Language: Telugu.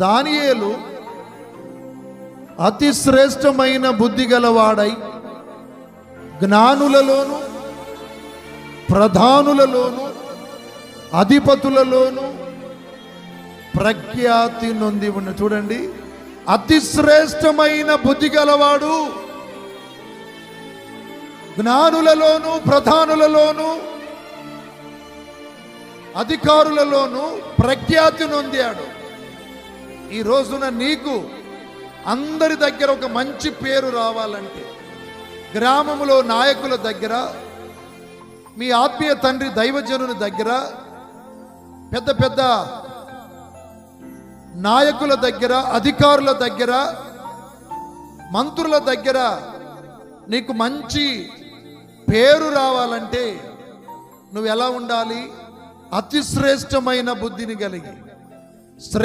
దానియేలు అతి శ్రేష్టమైన బుద్ధి గలవాడై జ్ఞానులలోను ప్రధానులలోను అధిపతులలోను ప్రఖ్యాతి నొంది ఉన్న చూడండి అతి శ్రేష్టమైన బుద్ధి గలవాడు జ్ఞానులలోను ప్రధానులలోను అధికారులలోను ప్రఖ్యాతి నొందాడు. ఈ రోజున నీకు అందరి దగ్గర ఒక మంచి పేరు రావాలంటే గ్రామంలో నాయకుల దగ్గర మీ ఆత్మీయ తండ్రి దైవజనుని దగ్గర పెద్ద పెద్ద నాయకుల దగ్గర అధికారుల దగ్గర మంత్రుల దగ్గర నీకు మంచి పేరు రావాలంటే నువ్వు ఎలా ఉండాలి? అతి శ్రేష్టమైన బుద్ధిని కలిగి శ్రే